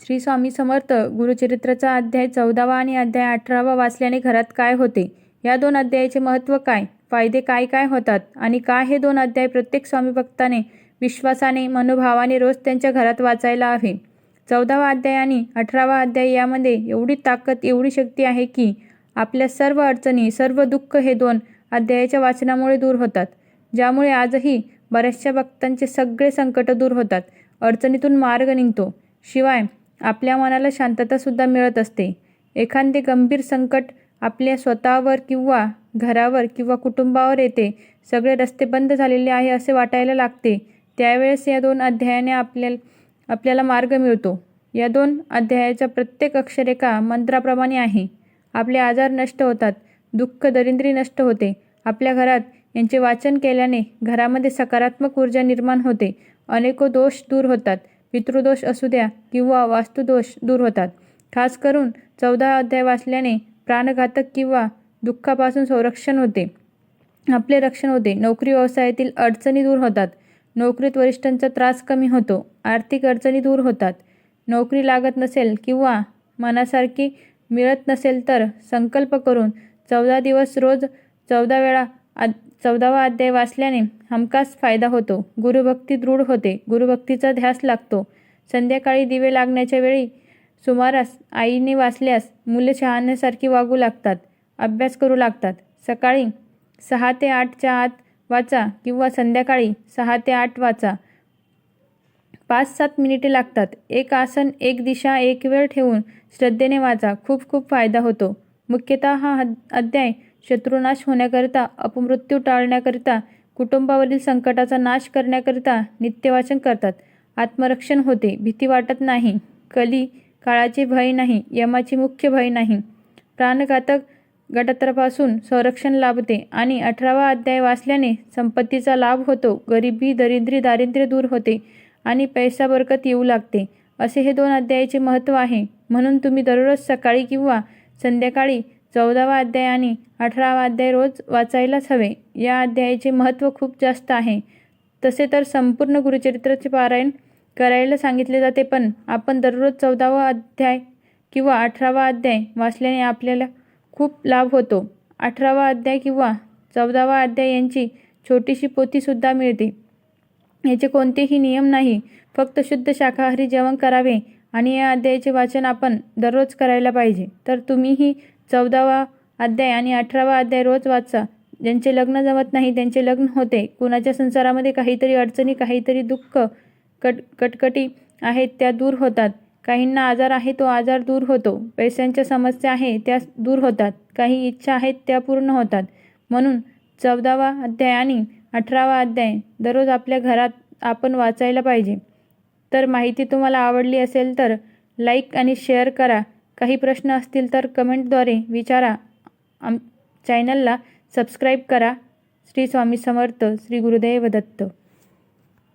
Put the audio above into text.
श्री स्वामी समर्थ गुरुचरित्राचा अध्याय चौदावा आणि अध्याय अठरावा वाचल्याने घरात काय होते? या दोन अध्यायाचे महत्त्व काय? फायदे काय काय होतात? आणि का हे दोन अध्याय प्रत्येक स्वामी भक्ताने विश्वासाने मनोभावाने रोज त्यांच्या घरात वाचायला हवे? चौदावा अध्याय आणि अठरावा अध्याय यामध्ये एवढी ताकद एवढी शक्ती आहे की आपल्या सर्व अडचणी सर्व दुःख हे दोन अध्यायाच्या वाचनामुळे दूर होतात. ज्यामुळे आजही बऱ्याचशा भक्तांचे सगळे संकट दूर होतात. अडचणीतून मार्ग निघतो. शिवाय आपल्या मनाला शांततासुद्धा मिळत असते. एखादे गंभीर संकट आपल्या स्वतःवर किंवा घरावर किंवा कुटुंबावर येते. सगळे रस्ते बंद झालेले आहे असे वाटायला लागते. त्यावेळेस या दोन अध्यायाने आपल्या आपल्याला मार्ग मिळतो. या दोन अध्यायाच्या प्रत्येक अक्षर एका मंत्राप्रमाणे आहे. आपले आजार नष्ट होतात. दुःख दरिद्री नष्ट होते. आपल्या घरात यांचे वाचन केल्याने घरामध्ये सकारात्मक ऊर्जा निर्माण होते. अनेको दोष दूर होतात. पितृदोष असू द्या किंवा वास्तुदोष दूर होतात. खास करून चौदा अध्याय वाचल्याने प्राणघातक किंवा दुःखापासून संरक्षण होते. आपले रक्षण होते. नोकरी व्यवसायातील अडचणी दूर होतात. नोकरीत वरिष्ठांचा त्रास कमी होतो. आर्थिक अडचणी दूर होतात. नोकरी लागत नसेल किंवा मनासारखी मिळत नसेल तर संकल्प करून चौदा दिवस रोज चौदा वेळा आद चौदावा अध्याय वाचल्याने हमखास फायदा होतो. गुरुभक्ती दृढ होते. गुरुभक्तीचा ध्यास लागतो. संध्याकाळी दिवे लागण्याच्या वेळी सुमारास आईने वाचल्यास मुले शहाण्यासारखी वागू लागतात अभ्यास करू लागतात. सकाळी सहा ते आठच्या आत वाचा किंवा संध्याकाळी सहा ते आठ वाचा. पाच सात मिनिटे लागतात. एक आसन एक दिशा एक वेळ ठेवून श्रद्धेने वाचा. खूप खूप फायदा होतो. मुख्यतः हा अध्याय शत्रुनाश होण्याकरिता अपमृत्यू टाळण्याकरिता कुटुंबावरील संकटाचा नाश करण्याकरिता नित्यवाचन करतात. आत्मरक्षण होते. भीती वाटत नाही. कली काळाचे भय नाही. यमाची मुख्य भय नाही. प्राणघातक गटात्रापासून संरक्षण लाभते आणि अठरावा अध्याय वाचल्याने संपत्तीचा लाभ होतो. गरिबी दरिद्री दारिद्र्य दूर होते आणि पैसा बरकत येऊ लागते. असे हे दोन अध्यायाचे महत्त्व आहे. म्हणून तुम्ही दररोज सकाळी किंवा संध्याकाळी चौदावा अध्याय आणि अठरावा अध्याय रोज वाचायलाच हवे. या अध्यायाचे महत्त्व खूप जास्त आहे. तसे तर संपूर्ण गुरुचरित्राचे पारायण करायला सांगितले जाते पण आपण दररोज चौदावा अध्याय किंवा अठरावा अध्याय वाचल्याने आपल्याला खूप लाभ होतो. अठरावा अध्याय किंवा चौदावा अध्याय यांची छोटीशी पोथीसुद्धा मिळते. याचे कोणतेही नियम नाही. फक्त शुद्ध शाकाहारी जेवण करावे आणि या अध्यायाचे वाचन आपण दररोज करायला पाहिजे. तर तुम्हीही चौदावा अध्याय आणि अठरावा अध्याय रोज वाचा. ज्यांचे लग्न जमत नाही त्यांचे लग्न होते. कुणाच्या संसारामध्ये काहीतरी अडचणी काहीतरी दुःख कट कटकटी आहेत त्या दूर होतात. काहींना आजार आहे तो आजार दूर होतो. पैशांच्या समस्या आहे त्या दूर होतात. काही इच्छा आहेत त्या पूर्ण होतात. म्हणून चौदावा अध्याय आणि अठरावा अध्याय दररोज आपल्या घरात आपण वाचायला पाहिजे. तर माहिती तुम्हाला आवडली असेल तर लाईक आणि शेअर करा. काही प्रश्न असतील तर कमेंटद्वारे विचारा. आम चॅनलला सबस्क्राईब करा. श्री स्वामी समर्थ श्री गुरुदेव दत्त.